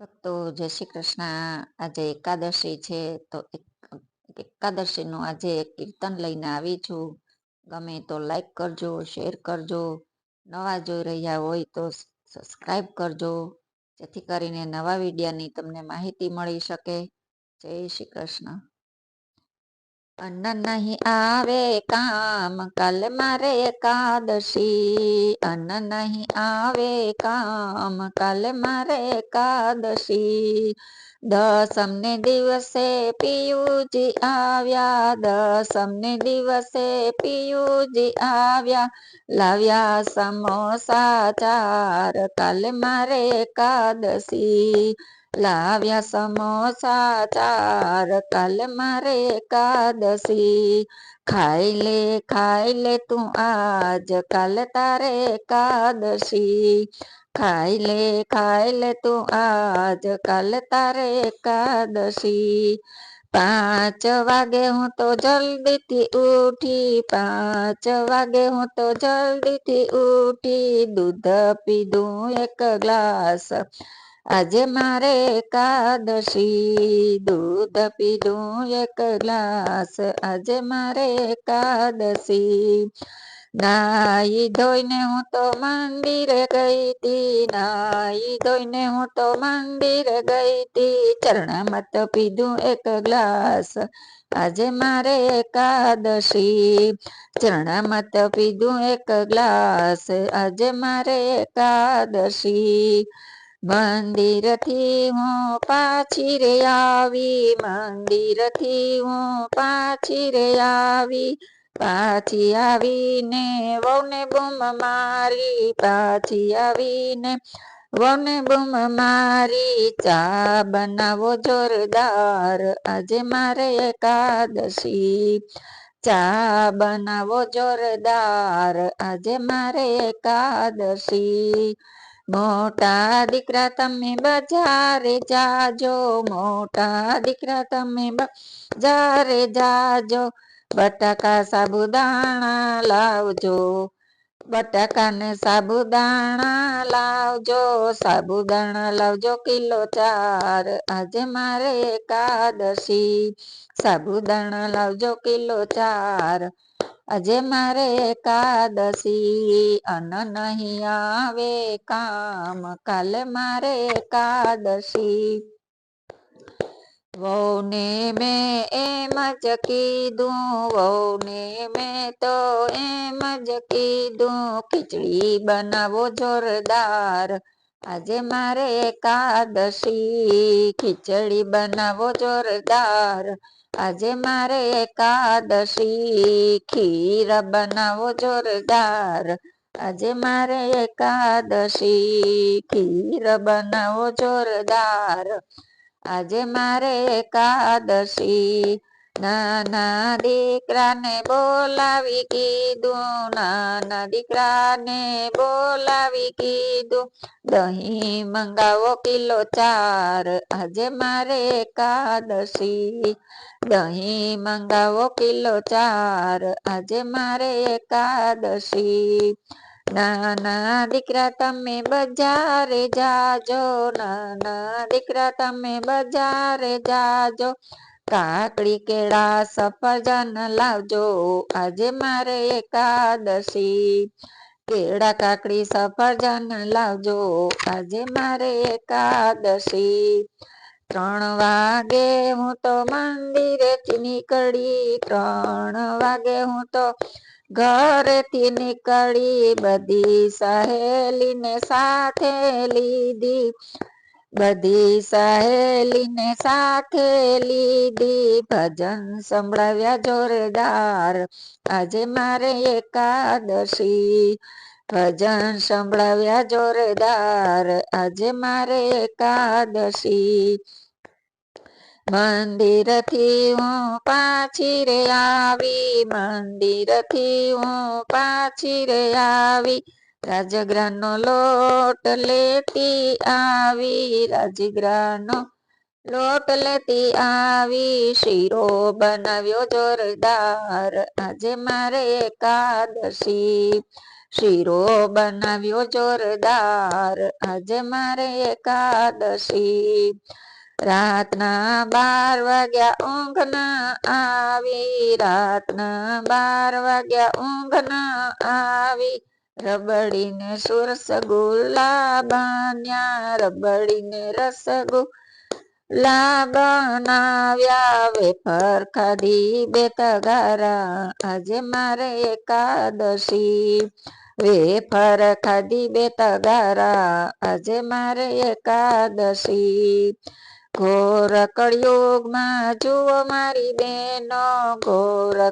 ભક્તો જય શ્રી કૃષ્ણ. આજે એકાદશી છે તો એકાદશીનું આજે કીર્તન લઈને આવી છું. ગમે તો લાઈક કરજો શેર કરજો. નવા જોઈ રહ્યા હોય તો સબસ્ક્રાઈબ કરજો, જેથી કરીને નવા વિડીયાની તમને માહિતી મળી શકે. જય શ્રી કૃષ્ણ. અન્ન નહીં આવે કામ, કાલ મારે એકાદશી. અન્ન નહીં આવે કામ, કાલ મારે એકાદશી. દસમને દિવસે પિયુજી આવ્યા, દસમને દિવસે પિયુજી આવ્યા. લાવ્યા સમોસા, ચાર, કાલ મારે એકાદશી. લાવ્યા સમોસા ચાર કાલે મારે એકાદશી ખાઈ લે ખાઈ લે તું આજ કાલે તારે એકાદશી ખાઈ લે ખાઈ લે તું આજ કાલે તારે એકાદશી પાંચ વાગે હું તો જલ્દીથી ઉઠી પાંચ વાગે હું તો જલ્દીથી ઉઠી દૂધ પીધું એક ગ્લાસ આજે મારે એકાદશી, દૂધ પીધું એક ગ્લાસ. આજે મારે એકાદશી. નાઈ ધોઈને હું તો મંદિરે ગઈ તી. નાઈ ધોઈને હું તો મંદિરે ગઈ તી. ચરણામાં તો પીધું એક ગ્લાસ. આજે મારે એકાદશી. ચરણામાં તો પીધું એક ગ્લાસ. આજે મારે એકાદશી. મંદિરથી હું પાછી રે આવી, મંદિરથી હું પાછી રે આવી. પાછી આવીને વહુને બૂમ મારી, પાછી આવીને વહુને બૂમ મારી. ચા બનાવો જોરદાર, આજે મારે એકાદશી. ચા બનાવો જોરદાર, આજે મારે એકાદશી. મોટા દીકરા તમે બજારે જાજો, મોટા દીકરા તમે બજારે જાજો, બટાકા સાબુદાણા લાવજો બટાકા ને સાબુદાણા લાવજો સાબુદાણા લાવજો કિલો ચાર, આજે મારે એકાદશી, સાબુદાણા લાવજો કિલો ચાર. આજે મારે એકાદશી અન નહીં આવે કામ. કાલે મારે એકાદશી. વહુને મેં એમ જ કીધું, વહુને મેં તો એમ જ કીધું, ખીચડી બનાવો જોરદાર. આજે મારે એકાદશી, ખીચડી બનાવો જોરદાર. આજે મારે એકાદશી, ખીર બનાવો જોરદાર. આજે મારે એકાદશી, ખીર બનાવો જોરદાર. આજે મારે એકાદશી નાના દીકરાને બોલાવી કીધું, નાના દીકરાને બોલાવી કીધું, દહીં મંગાવો કિલો ચાર, આજે મારે એકાદશી. દહીં મંગાવો કિલો ચાર, આજે મારે એકાદશી. નાના દીકરા તમે બજારે જાજો, નાના દીકરા તમે બજારે જાજો. કાકડી કેળા સફરજન લાવજો, આજે મારે એકાદશી. કેળા કાકડી સફરજન લાવજો, આજે મારે એકાદશી. ત્રણ વાગે હું તો મંદિરેથી નીકળી, ત્રણ વાગે હું તો ઘરેથી નીકળી, બધી સહેલીને સાથે લીધી. બધી સહેલીને સાથે લીધી ભજન સંભળાવ્યા જોરદાર. આજે મારે એકાદશી. ભજન સંભળાવ્યા જોરદાર. આજે મારે એકાદશી. મંદિરથી હું પાછી રે આવી. મંદિરથી હું પાછી રે આવી. રાજગ્રાનો લોટ લેતી આવી રાજગ્રાનો લોટ લેતી આવી, શીરો બનાવ્યો જોરદાર. આજે મારે એકાદશી. શીરો બનાવ્યો જોરદાર. આજે મારે એકાદશી. રાતના બાર વાગ્યા ઊંઘ ના આવી, રાતના બાર વાગ્યા ઊંઘ ના આવી. રબડીને સુરસગુલ્લા બન્યા રબડીને રસગુલ્લા બનાવ્યા વેફર ખાધી બે તગારા આજે મારે એકાદશી. વેફર ખાધી બે તગારા આજે મારે એકાદશી. ઘોર કળિયુગમાં જુઓ મારી બેનો ઘોર